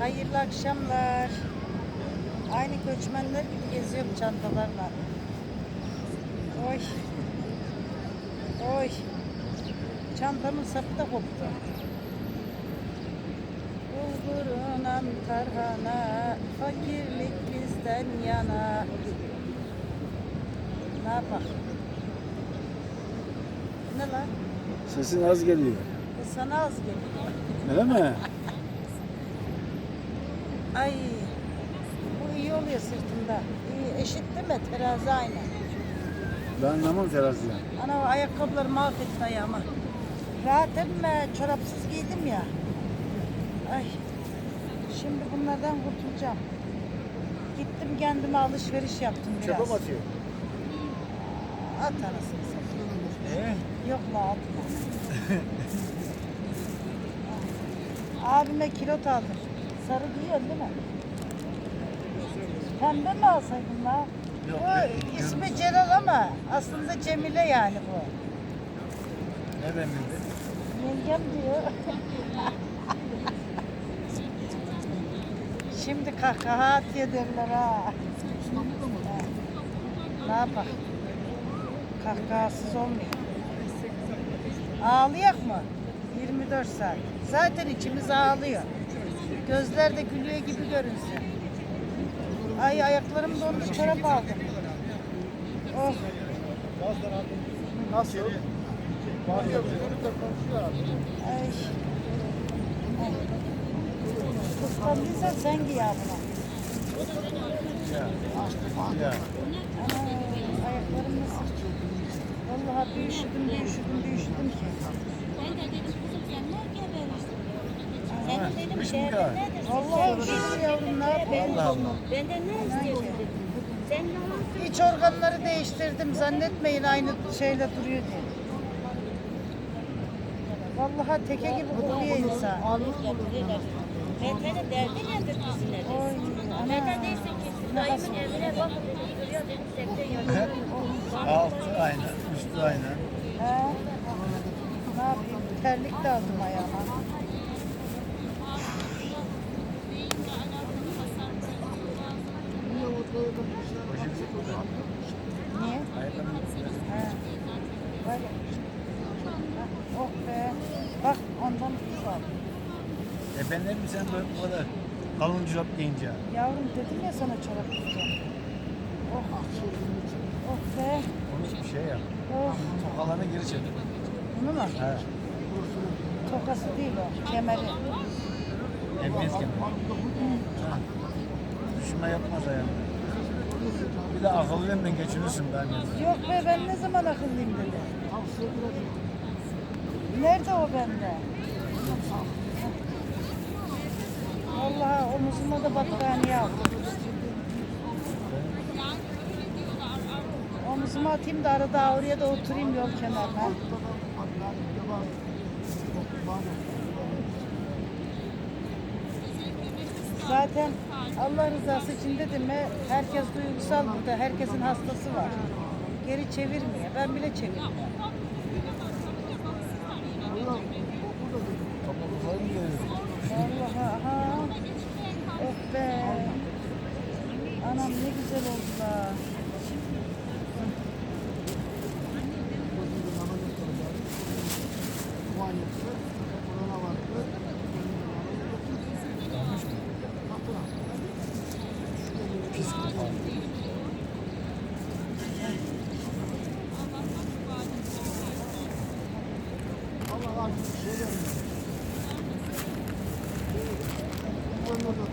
Hayırlı akşamlar. Aynı göçmenler gibi geziyorum çantalarla. Oy. Oy. Çantamın sapı da koptu. Bulgurunam tarhana, fakirlik bizden yana. Ne yapak? Ne lan? Sesin az geliyor. E sana az geliyor. Öyle mi? Ay bu iyi oluyor sırtımda. İyi, eşit değil mi? Terazi aynı. Ben anlamam teraziden. Ana ayakkabıları mahvetti ayağımı. Rahat emme çorapsız giydim ya. Ay şimdi bunlardan kurtulacağım. Gittim kendime alışveriş yaptım biraz. Çöpe mi atıyor? At anasını satayım. Ee? Yok la atma. Abime kilot aldım. Sarı giyiyorsun değil mi? Pembe mi alsaydın la? Yok, Bu ismi Celal ama aslında Cemile yani bu. Ne ben bildim? Yengem diyor. Şimdi kahkaha atıyor derler ha. Ha. Ne yapak? Kahkahasız olmuyor. Ağlayak mı? 24 saat. Zaten içimiz ağlıyor. Gözler de gülüyor gibi görünsün. Ay ayaklarım dondu çorap aldım. Oh. Nasıl? Ay. Kıskandıysan sen giy ya buna. Ayaklarım nasıl? Vallahi bir üşüdüm, bir üşüdüm, bir üşüdüm ki. Ben de dedim kızım sen ne geberirsin? Mı derdin ya? nedir? Vallahi üşüdüm yavrum, ne yapayım? Allah Allah. Benden ne istiyorsun dedim. Sen yalan İç organları değiştirdim, zannetmeyin aynı şeyle duruyor diye. Vallahi teke gibi kokuyor insan. Ben senin derdin nedir kızım nedir? Oy, Ben ana. de değilsin ki dayımın evine bak duruyor dedim septe yanıyor. Altı aynı, üstü aynı. He? Ne yapayım? Terlik de aldım ayağıma. Niye? He. Böyle. Ha, Oh be. Bak ondan bir var. Efendim sen böyle bu kadar kalın çorap giyince. Yavrum dedim ya sana çorap giyeceğim. Oh. Oh be. Onun bir şey yap. Oh. Tokalarını geri çevir. Bunu mu? He. Tokası değil o. Kemeri. Emniyet kemeri. Düşme yapmaz ayağını. Bir de akıllıyla geçirirsin ben yani. Yok be ben ne zaman akıllıyım dedi. Nerede o bende? Vallahi omuzuma da battaniye al. Omuzuma atayım da arada oraya da oturayım yol kenarına. Zaten Allah rızası için dedim mi herkes duygusal burada. Herkesin hastası var. Geri çevirmiyor. Ben bile çevirmiyorum. Vallahi aha. Oh be. Anam ne güzel. Pis Sefer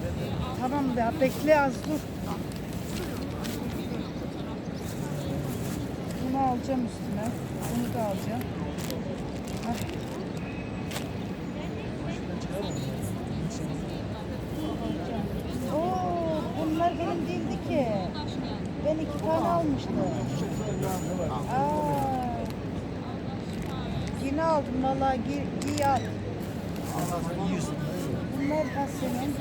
de Tamam be bekle az dur. Bunu alacağım üstüne. Bunu da alacağım. Hah. Oo, bunlar benim değildi ki. Ben iki tane almıştım. Aa. Yine aldım vallahi giy, giy al. Bunlar ha senin.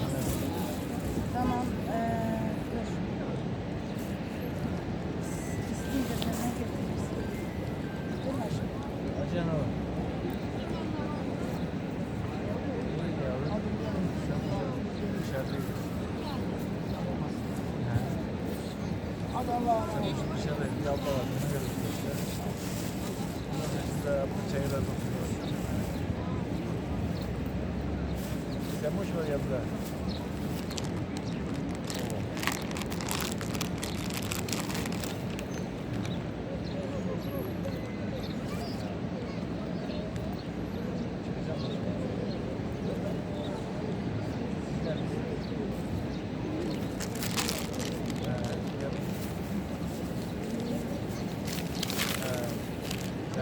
Dışarıda bir abla var. Bunu görüyoruz işte. Biz de abla çayırda oturuyoruz. Sen boş ver yanında.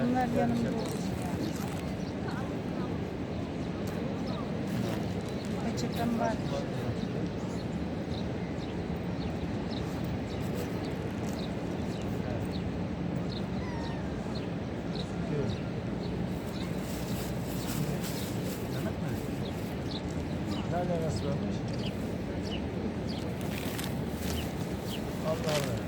Bunlar yanımda olsun yani. Peçetem var. Mehmet mi? Ne alakası varmış? Allah Allah.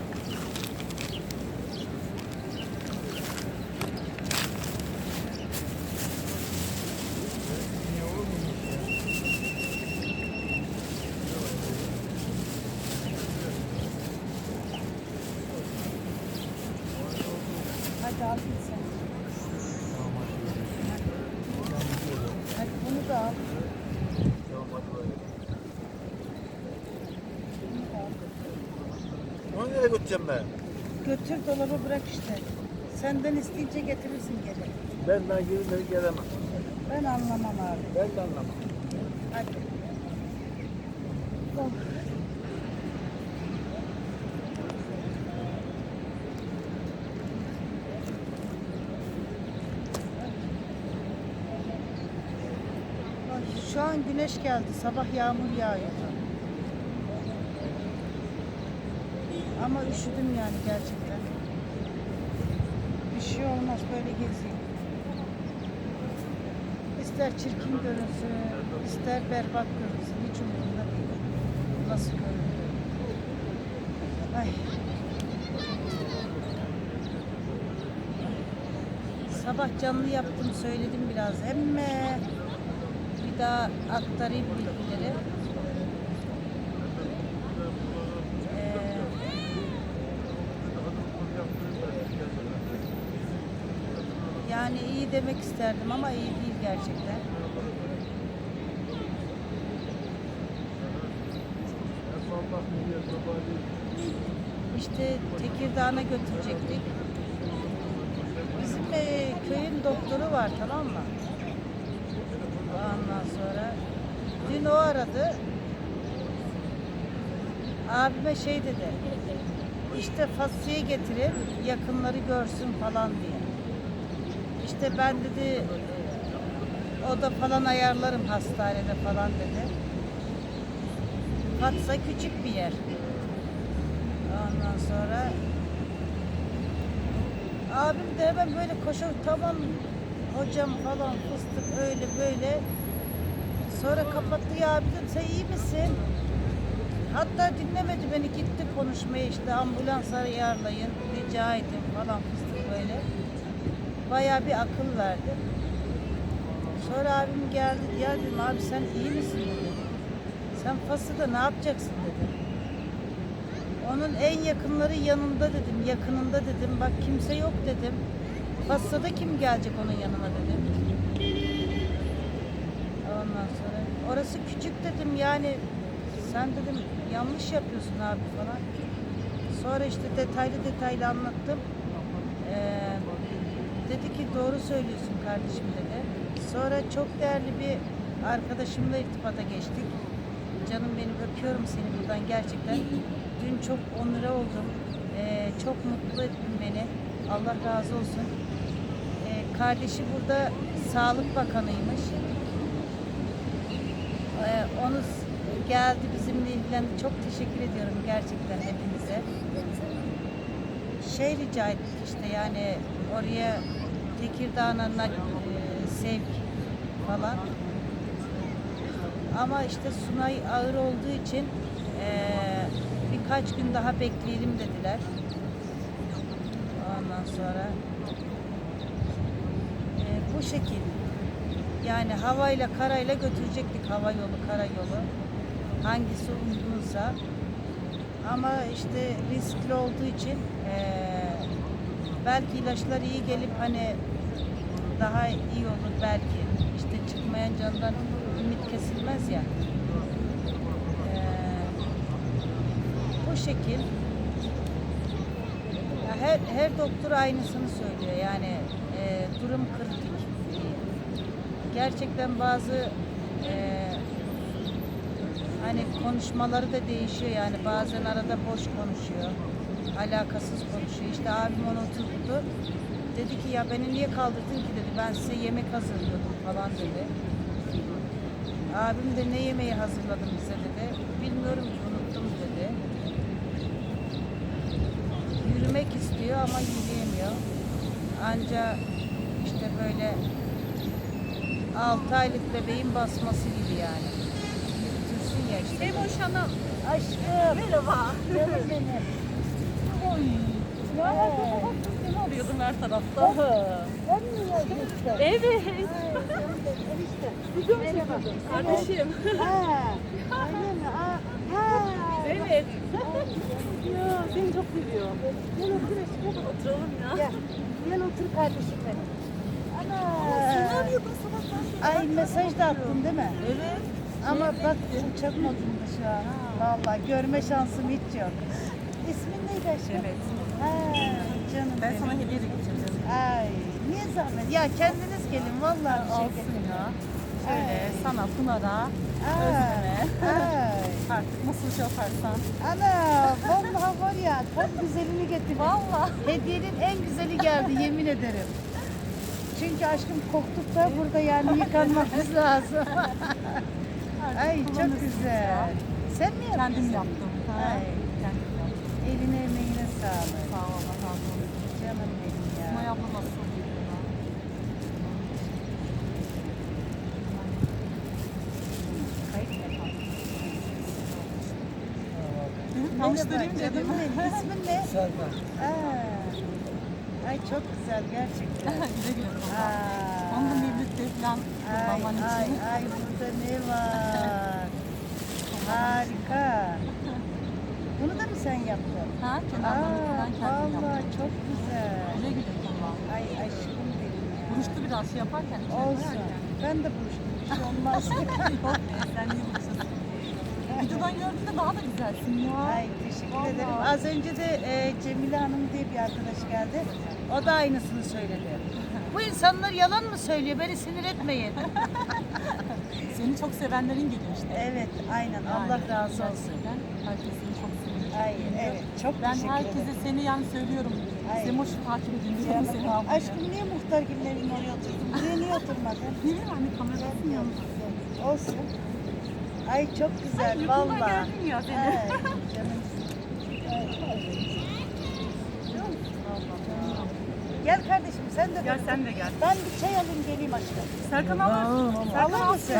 Niye olur muymuş ya? Hadi al git sen. Tamam hadi. Ben gidiyorum. Hadi bunu da al. Tamam hadi böyle. Bunu da al. Onu nereye götüreceğim ben? Götür dolaba bırak işte. Senden isteyince getirirsin geri. Ben daha geri gelemem. Ben anlamam abi. Ben de anlamam. Hadi. Ay, Şu an güneş geldi. Sabah yağmur yağıyordu. Ama üşüdüm yani gerçekten. Bir şey olmaz böyle gezeyim. İster çirkin görünsün, ister berbat görünsün. Hiç umurumda değil. Nasıl görünüyor? Ay. Sabah canlı yaptım, söyledim biraz. Emme bir daha aktarayım bilgileri. Ee, yani iyi demek isterdim ama iyi değil gerçekten. İşte Tekirdağ'a götürecektik. Bizim e, köyün doktoru var tamam mı? Ondan sonra dün o aradı. Abime şey dedi. İşte fasulye getirin yakınları görsün falan diye. İşte ben dedi oda falan ayarlarım hastanede falan dedi. Fatsa küçük bir yer. Ondan sonra abim de hemen böyle koşuyor tamam hocam falan fıstık öyle böyle. Sonra kapattı ya abi dedim sen iyi misin? Hatta dinlemedi beni gitti konuşmaya işte ambulans ayarlayın rica edin falan fıstık. Bayağı bir akıl verdi. Sonra abim geldi ya dedim abi sen iyi misin dedi. Sen Fas'ta ne yapacaksın dedi. Onun en yakınları yanında dedim, yakınında dedim. Bak kimse yok dedim. Fas'ta kim gelecek onun yanına dedim. Ondan sonra orası küçük dedim yani sen dedim yanlış yapıyorsun abi falan. Sonra işte detaylı detaylı anlattım. Ee, dedi ki doğru söylüyorsun kardeşim dedi. Sonra çok değerli bir arkadaşımla irtibata geçtik. Canım benim öpüyorum seni buradan gerçekten. Dün çok onura oldum. Ee, çok mutlu ettin beni. Allah razı olsun. Ee, kardeşi burada Sağlık Bakanıymış. Ee, onu geldi bizimle ilgilendi. Çok teşekkür ediyorum gerçekten hepinize. Şey rica ettik işte yani oraya Tekirdağ'a nak- e, sevk falan. Ama işte Sunay ağır olduğu için eee, birkaç gün daha bekleyelim dediler. Ondan sonra eee, bu şekil. Yani havayla karayla götürecektik hava yolu, karayolu. Hangisi uygunsa. Ama işte riskli olduğu için eee, belki ilaçlar iyi gelip hani daha iyi olur belki. İşte çıkmayan candan ümit kesilmez ya. Bu şekil. Her, her doktor aynısını söylüyor. Yani eee, durum kritik. Gerçekten bazı eee hani konuşmaları da değişiyor yani bazen arada boş konuşuyor. Alakasız konuşuyor. İşte abim onu oturttu. Dedi ki ya beni niye kaldırdın ki dedi. Ben size yemek hazırlıyordum falan dedi. Abim de ne yemeği hazırladın bize dedi. Bilmiyorum ki unuttum dedi. Yürümek istiyor ama yürüyemiyor. Anca işte böyle 6 aylık bebeğin basması gibi yani. Yürütürsün ya işte. Semoş Hanım. Aşkım. Merhaba. Canım benim. Ya her tarafta. Ben mi? Evet. Merhaba. Kardeşim. Ha. Aa, Ha. Evet. Ya seni çok seviyorum. Gel otur aşkım. Oturalım ya. Gel. Gel otur kardeşim benim. Ana. Ay mesaj da attın değil mi? Evet. Ama bak çok modunda şu an. Vallahi görme şansım hiç yok. İsmin neydi aşkım? Evet. Ha, canım Ben benim. sana hediye de getirdim. Ay niye zahmet? Ya kendiniz gelin vallahi bir şey Olsun getirin. ya. Şöyle Ay. sana Pınar'a Ay, Özlem'e. ay. artık nasıl şey yaparsan. Ana vallahi var ya tam güzelini getirdin. Valla. Hediyenin en güzeli geldi yemin ederim. Çünkü aşkım koktuk da burada yani yıkanmamız lazım. Ay çok güzel. Sen mi yaptın? Kendim yaptım. Ha. Ay. Eline emeğine sağlık. Sağ ol Allah razı olsun. Canım benim May ya. abla nasıl oluyor? Tanıştırayım dedim. İsmin ne? Serkan. Aa, ay çok güzel gerçekten. Güle güle. Aa. Onu da birlikte falan Ay ay için. ay burada ne var? Harika. Bunu da mı sen yaptın? Ha, kenarlarını falan kendim yaptım. çok güzel. Güle güle kullan. Ay aşkım benim ya. Buruştu biraz şey yaparken. Olsun. koyarken. Ben de buruştum. Bir şey olmaz. Yok be sen niye buruşuyorsun? Videodan gördüğünde daha da güzelsin ya. Ay teşekkür Vallahi. ederim. Az önce de e, Cemile Hanım diye bir arkadaş geldi. O da aynısını söyledi. Bu insanlar yalan mı söylüyor? Beni sinir etmeyin. Seni çok sevenlerin geliyor işte. evet, aynen. Allah Yani razı olsun. gerçekten seni. Ay, evet. Çok Ben teşekkür herkese ederim. seni yani söylüyorum. Ay. Semoş'u takip edin seni ablaya. aşkım niye muhtar gibi evin oraya oturdun? Buraya niye oturmadın? Ne bileyim anne kamerasın yanında. Olsun. Ay çok güzel. Ay, yakından vallahi. gördüm ya seni. Ay, canım. Ay. Gel kardeşim sen de. Gel sen de gel. Ben bir çay alayım geleyim aşkım. Serkan alır. Alır mısın?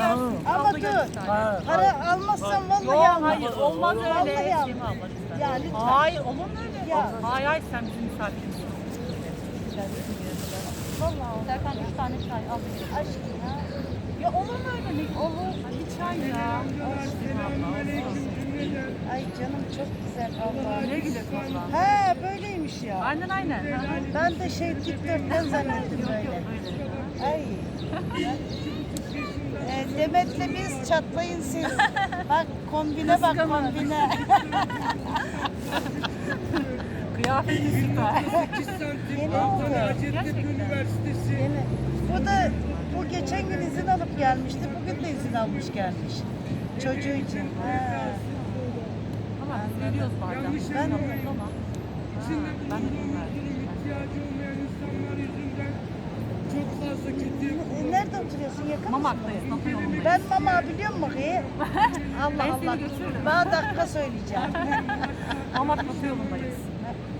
Ama dur. Para almazsam vallahi Yok almam. hayır olmaz öyle. Vallahi almam. Ya lütfen. Hayır olur mu öyle? Ya. Hayır hayır sen bizim misafirimizsin. Vallahi Serkan üç tane çay al. aşkım ya. Ya olur mu öyle? Olur. Bir çay ya. Ay canım çok güzel vallahi. Güle güle kullan. He böyleymiş ya. Aynen aynen. Ben de şey TikTok'tan zannettim böyle. Ay. E, Demet'le biz çatlayın siz. Bak kombine bak kombine. Kıyafeti süper. Yeni oldu. Gerçekten. Yeni. Bu da bu geçen gün izin alıp gelmişti. Bugün de izin almış gelmiş. Çocuğu için. Ha. Ama biz veriyoruz bazen. Ben- Ben alıyoruz ama. Ha, ben de bilmiyorum. Çok fazla kötü. E, Nerede oturuyorsun? Yakın? Mamak'tayız. Yolundayız. Ben mama biliyor musun? ki? Allah Ben Allah. götürürüm. Bana dakika söyleyeceğim. Mamak kapı yolundayız.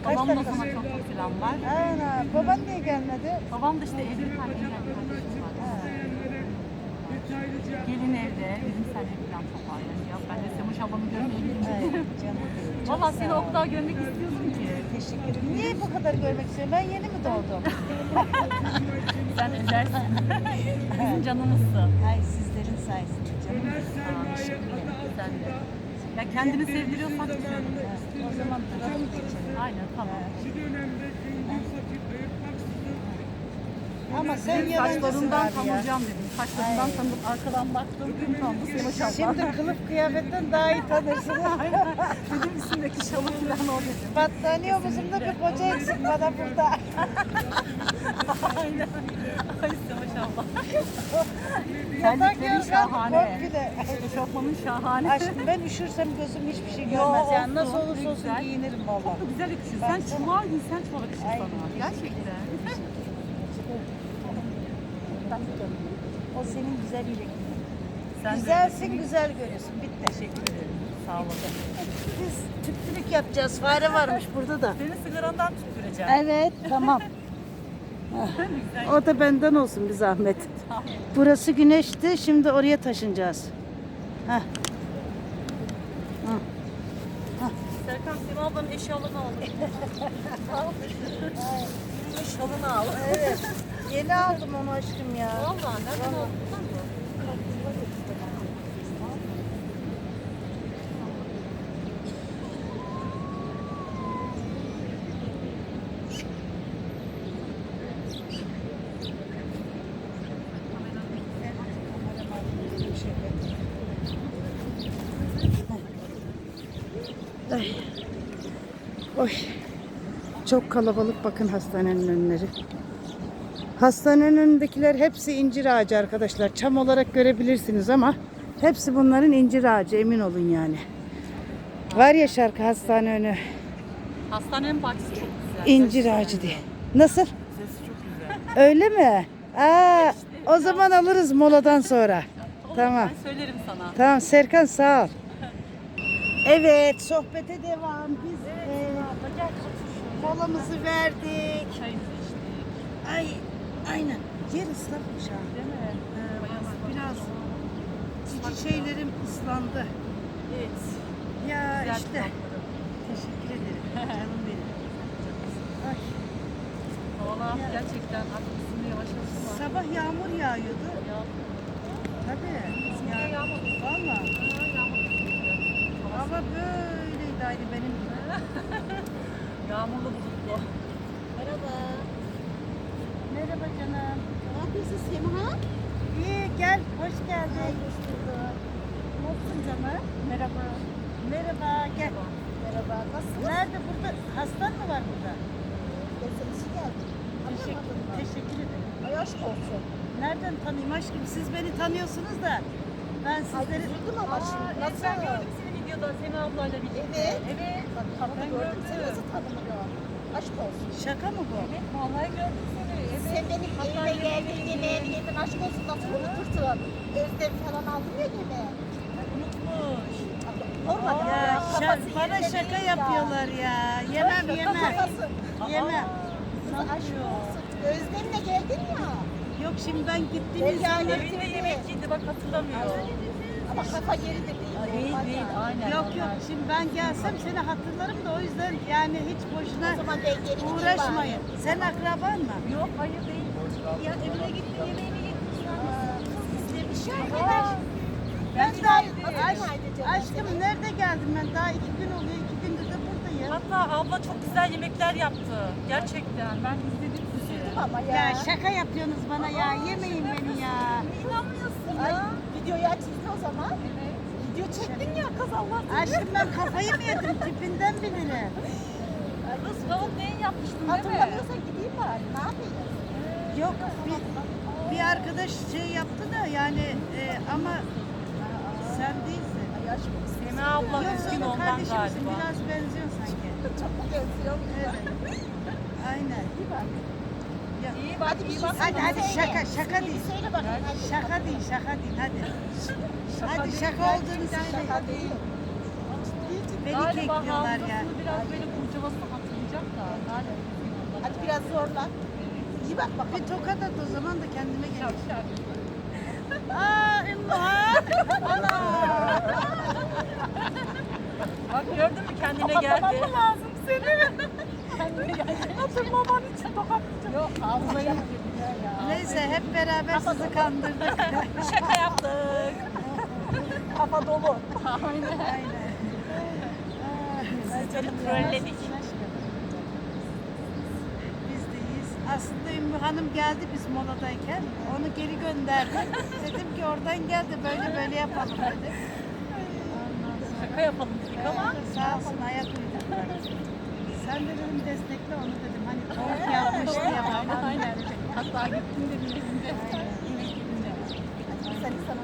Kaç dakika? sana çok çok selam var. Ana, baban niye gelmedi? Babam da işte evli kardeşim var. Gelin evde. Bizim seninle falan çok var. Yani ben de ablamı görmeye Ay, gideyim. canım. Çok Valla seni o kadar görmek istiyorsun ki. Teşekkür ederim. Niye bu kadar görmek istiyorum? Ben yeni mi doğdum? Sen özelsin. Bizim canımızsın. Ay sizlerin sayesinde canım. Aa, Sen de. Ya kendini sevdiriyorsan güzel. O zaman trafik geçelim. Aynen tamam. Ama sen saçlarından tanıyacağım dedim. Saçlarından tanıdım. Arkadan baktım. Gün tanıdı. Sema şalvar. Şimdi kılıf kıyafetten daha iyi tanırsın. Dedim üstündeki şalı falan o dedim. Battaniye omuzumda bir koca eksik bana burada. Aynen. Ay Sema şalvar. Yatak yorgan şahane. komple. Eşofmanın şahane. Aşkım ben üşürsem gözüm hiçbir şey görmez. Yani nasıl olursa olsun güzel. giyinirim valla. Çok da güzel yakışır. Sen çuval giysen çuval yakışır sana. Gerçekten. O senin güzelliğiyle. Sen de- Güzelsin, güzel görüyorsun. Bitti. Teşekkür ederim. Sağ olun. Biz tüptülük yapacağız. Fare varmış burada da. Senin sigarandan tüttüreceğim. Evet, tamam. o da benden olsun bir zahmet. Burası güneşti, şimdi oraya taşınacağız. Heh. Serkan Sema ablanın eşyalarını aldı. Eşyalarını al. Evet. Yeni aldım onu aşkım ya. Valla nereden aldın? Ay. Oy. Çok kalabalık bakın hastanenin önleri. Hastanenin önündekiler hepsi incir ağacı arkadaşlar. Çam olarak görebilirsiniz ama hepsi bunların incir ağacı emin olun yani. Var ya şarkı hastane önü Hastanenin bahçesi çok güzel. incir ağacı diye. Nasıl? Sesi çok güzel. Öyle mi? Aa, o zaman alırız moladan sonra. Tamam. Ben söylerim sana. Tamam Serkan sağ ol. Evet sohbete devam. Biz e, molamızı verdik. Çayımızı içtik. Ay aynen. Yer ıslatmış ha. Değil mi? Ee, biraz cici şeylerim ıslandı. Evet. Ya Güzel işte. Teşekkür ederim. Canım benim. Ay, Valla gerçekten artık ısınıyor yavaş yavaş. sabah yağmur yağıyordu. Ya, Tabii. ya Ya, yağmadı. Valla. Hava böyleydi aynı benim gibi. Yağmurlu bulutlu. Merhaba. Merhaba canım. Ne yapıyorsun Sema? İyi gel. Hoş geldin. Hoş bulduk. Nasılsın canım? Merhaba. Merhaba gel. Merhaba. Nasılsın? Nerede burada? Hastan mı var burada? Ben senin için geldim. Teşekkür, teşekkür ederim. Ay aşk olsun. Nereden tanıyayım aşkım? Siz beni tanıyorsunuz da. Ben Ay sizleri... üzüldüm ama şimdi. Aa, Nasıl? Ben gördüm seni videoda Sema ablayla birlikte. Evet. Evet. Bak Ben gördüm. Seni nasıl tanımıyor? Aşk olsun. Şaka mı bu? Evet vallahi gördüm. Sen benim evime yemeğe geldin, yemeğimi yedin, aşk olsun nasıl unutursun? Özlem falan aldın ya yemeğe. Unutmuş. Normal Ya ya. şa- kafası bana şaka ya. yapıyorlar ya. Yemem yemem. Yemem. Aşk olsun. Özlemle geldin ya. Yok şimdi ben gittiğim insanlar... Evinde yemek yedi bak hatırlamıyor. Ama kafa yerinde değil. Değil değil yani. aynen. Yok yok şimdi ben gelsem seni hatırlarım da o yüzden yani hiç O boşuna zaman geri gideyim uğraşmayın. bari. Sen akraban mı? Yok hayır değil. Ya evine gittin yemeğini yedin. Kız istemiş. Aa, Ben Ben daha de- aşk, aşkım nerede geldim ben? Daha iki gün oluyor. iki gündür de buradayım. Hatta abla çok güzel yemekler yaptı. Gerçekten. Ben izledim sizi. Ama ya. Ya şaka yapıyorsunuz bana ya. Yemeyin beni ya. İnanmıyorsun Ay, ya. videoyu aç zaman. Evet. Video çektin ya kız Allah seni. Aşkım ben kafayı mı yedim? Tipinden bilirim. Kız falan ne yapmıştın değil mi? Hatırlamıyorsan gideyim bari. Ne yapayım? Yok bir, bir arkadaş şey yaptı da yani e, ama sen değilsin. Ay aşk olsun. Sema abla üzgün senin ondan kardeşimsin. galiba. Biraz benziyor sanki. Çok benziyor? Evet. Aynen. İyi bak. İyi bak, Hadi iyi bak. Hadi, hadi, şaka, şaka değil. Söyle şaka değil, şaka değil. Hadi. hadi şaka olduğunu söyle. Şaka değil. Beni kekliyorlar ya. biraz böyle kurcalasını hatırlayacak da. Hadi biraz zorla. İyi bak bak. Bir tokat at o zaman da kendime gel. Aa Ümmühan. Ana. Bak gördün mü kendine geldi. lazım seni. kendine geldi. Hatırlaman için tokatlayacağım. Yok ağzına Neyse hep beraber sizi kandırdık. Şaka yaptık. Kafa dolu. Aynen. Aynen. Seni trolledik. Biz de iyiyiz. Aslında Ümmü Hanım geldi biz moladayken. Onu geri gönderdim. dedim ki oradan geldi böyle böyle yapalım dedim. Ondan sonra- Şaka yapalım dedik ama Sağ olsun ayak uydurdular. Sen de dedim destekle onu dedim. Hani tavuk yapmış diye baba. aynen. Hatta gittim de birinde. Seni sana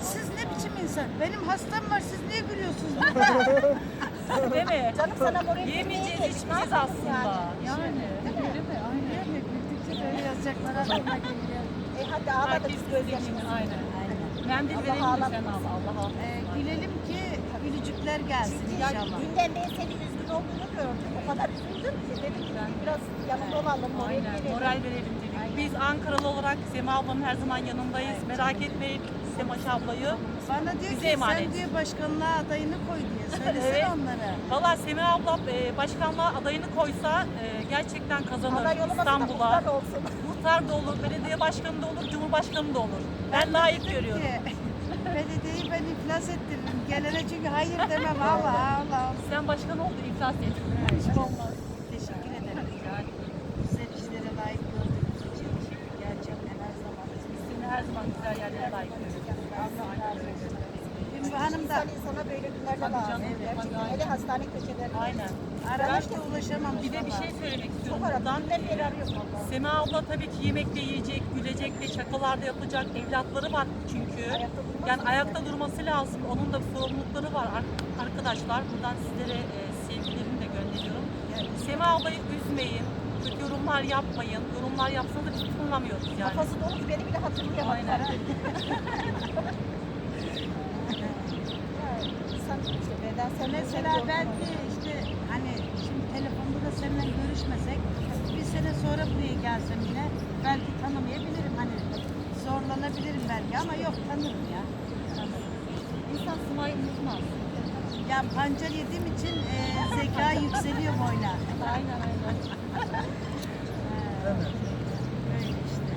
Siz ne biçim insan? Benim hastam var siz niye gülüyorsunuz? Değil mi? Canım sana moral Yemeyeceğiz içmeyeceğiz aslında. Yani. Değil mi? Aynen. Yani güldükçe böyle yazacaklar aklıma geliyor. E hadi ağla da biz gözyaşı. gözyaşımızı. Aynen. Aynen. Mendil verelim mi sen al? Allah Allah. Ee, gülelim ki gülücükler gelsin Çünkü yani inşallah. dünden beri üzgün olduğunu gördüm. O kadar üzüldüm ki dedim ki biraz yanında olalım. moral Aynen. verelim. Moral verelim dedik. Biz Ankaralı olarak Sema ablanın her zaman yanındayız. Merak etmeyin Semaş ablayı. Bana diyor Bize ki emanet. sen diyor başkanlığa adayını koy diye. Söylesene Evet. onlara. Valla Sema abla e, başkanlığa adayını koysa e, gerçekten kazanır İstanbul'a. muhtar da olur, belediye başkanı da olur, cumhurbaşkanı da olur. Ben layık görüyorum. Ki, belediyeyi ben iflas ettiririm. Gelene çünkü hayır demem. Allah Allah. Sen başkan ol da iflas et. Hiç olmaz. Teşekkür ederim. Güzel işlere layık gördüğünüz için gerçekten her zaman. Biz seni her zaman güzel yerlere layık görüyoruz. Ümmü Hanım da İnsan insana böyle günlerde lazım. Hele hastane köşelerinde. Aynen. Aramış da ulaşamam. Bir de bir şey söylemek Çok istiyorum buradan. Dünden beri arıyorum valla. Sema abla tabii ki yemekte yiyecek, gülecek ve şakalarda yapacak evlatları var çünkü. Ayakta durmaz Yani mı? ayakta durması lazım. Onun da sorumlulukları var Ar- arkadaşlar. Buradan sizlere e, sevgilerimi de gönderiyorum. Sema ablayı üzmeyin. Kötü yorumlar yapmayın. Yorumlar yapsanız da biz tınlamıyoruz yani. Kafası dolu ki beni bile hatırlayamadı. Aynen. İnsan işte bedensel Mesela belki işte hani şimdi telefonda da seninle görüşmesek bir sene sonra buraya gelsem yine belki tanımayabilirim hani zorlanabilirim belki ama yok tanırım ya. İnsan Sima'yı unutmaz. Ya pancar yediğim için e, zeka yükseliyor boyla. Aynen aynen. Ee, Öyle işte.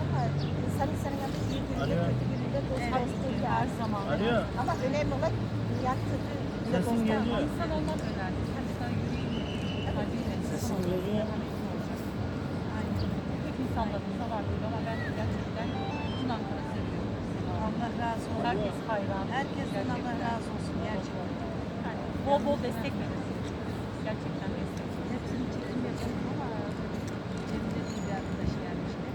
Ama insan insanın yanında iyi gününde Alo. kötü gününde dost Evet. dostluğu Her yani. zaman. Alo. Ama önemli olan dünya kötü günde Sesin dost geliyor. İnsan olmak önemli. Hadi sen yürüyün. Kalbiyle. Sesin geliyor. Aynen. Hep insanlarımız da var böyle ama ben gerçekten bütün Ankara seviyorum. Allah razı olsun. Herkes hayran. Herkesten Allah razı olsun gerçekten. Yani bol bol destek verin. Gerçekten destek. Hepsini çekim yapalım ama Cemile diye bir arkadaş gelmişti.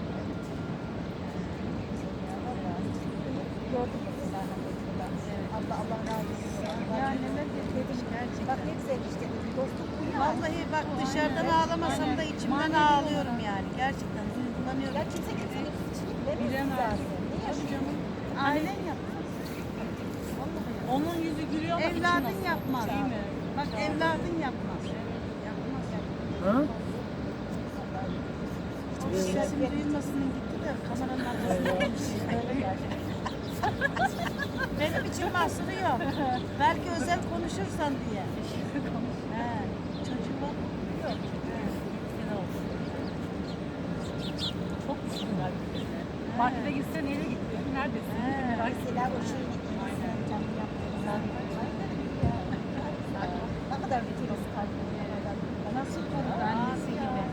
Mü sen? Allah Allah razı olsun. Ya neler demiş Bak gerçekten. ne güzel işte. Dostluk bu ya. Vallahi bak dışarıdan ağlamasam da içimden ağlıyorum yani. Gerçekten duygulanıyorum. Ya kimse kimsenin içini bilemiyor zaten. Niye yaşıyor? Ailen yapmaz. Onun yüzü gülüyor ama içi Evladın yapmaz. Değil mi? Bak evladın yapmaz. Yapmaz. Ha? Sesim duyulmasının gitti de kameranın arkasında. Benim için mahsuru yok. Belki özel konuşursan diye. He, çocuğu? Yok. Çok düşünler birbirine. Markete gitse nereye gitti? Neredesin? Mesela o şeyin Aynen. canlı yaptığını Ne kadar bütünüz kalbine. Nasıl korudu annesi gibi.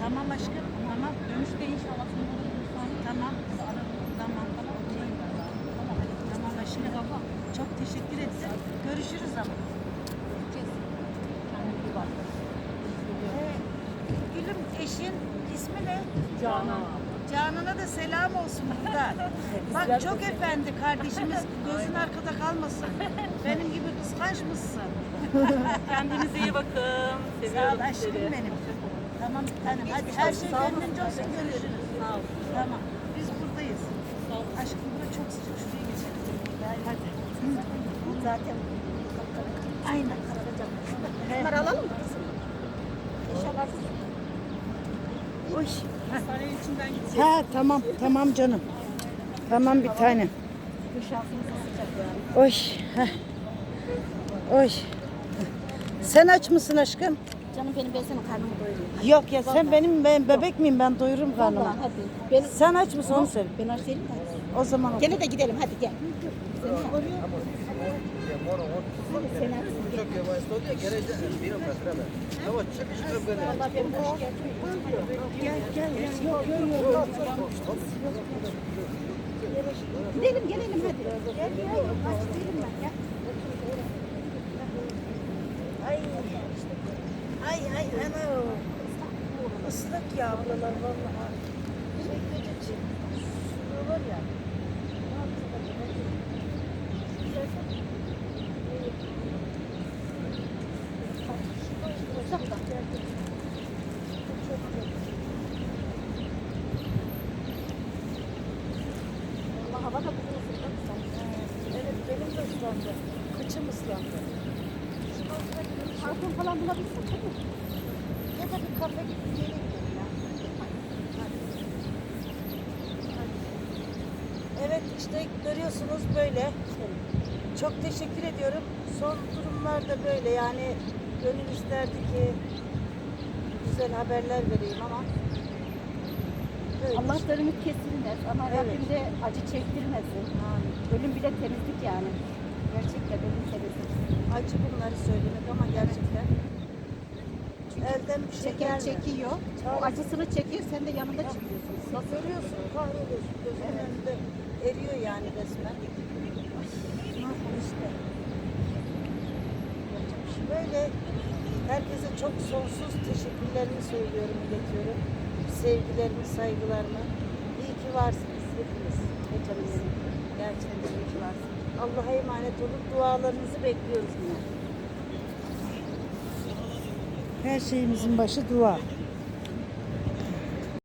Tamam aşkım, tamam. Dönüşte inşallah seni bulursan Tamam. Tamam. Okey. Tamam aşkım. Çok teşekkür ettim. Görüşürüz ama. kendine iyi bak. Ee, Gülüm eşin ismi ne? Canan. Canan'a da selam olsun burada. Bak çok efendi kardeşimiz gözün arkada kalmasın. Benim gibi kıskanç mısın? Kendinize iyi bakın. Sağ ol Seviyorum aşkım sizleri. benim. Tamam bir tanem. Hadi her şey gönlünce olsun görüşürüz. Sağ ol. Tamam. Biz buradayız. Aşkım burada çok sıcak. Şuraya geçelim. Hadi. Zaten Aynen. Bunları alalım mı? İnşallah. Oy. Ha tamam tamam canım. Tamam bir tane. Oy. heh. Oy. Sen aç mısın aşkım? Canım benim ben senin karnımı doyurayım. Yok ya sen benim ben bebek miyim ben doyururum karnımı. Vallahi hadi. Ben, Sen aç mısın onu söyle. ben aç değilim de. O zaman. Gene de gidelim hadi gel. Seni Allah benim hoş geldin. Gel gel gel. Yok yok yok. Ay. Ay ay ana. Islak ya ablalar vallahi. Şey gece suluyorlar ya. Allah hava da güzel ısıtmak Evet benim de ıslandı. Kıçım ıslandı. Pantolon falan bulabilirsin tabii. Ya da bir kafe gibi bir yere gidelim ya. Evet işte görüyorsunuz böyle. Çok teşekkür ediyorum. Son durumlarda böyle yani gönül isterdi ki güzel haberler vereyim ama böyle Allah işte. da ümit kesilmez ama Evet. Rabbim de acı çektirmesin. Ölüm bile temizlik yani. Gerçekten ölüm temizlik. acı bunları söylemek ama gerçekten elden bir şey Şeker gelmiyor. çekiyor. O acısını çekiyor sen de yanında çıkıyorsun. Bak görüyorsun kahroluyorsun gözünün önünde eriyor yani resmen. İşte. Böyle herkese çok sonsuz teşekkürlerimi söylüyorum, iletiyorum. Sevgilerimi, saygılarımı. İyi ki varsınız hepiniz. Hepiniz. Gerçekten iyi ki varsınız. Allah'a emanet olun. Dualarınızı bekliyoruz yine. Her şeyimizin başı dua.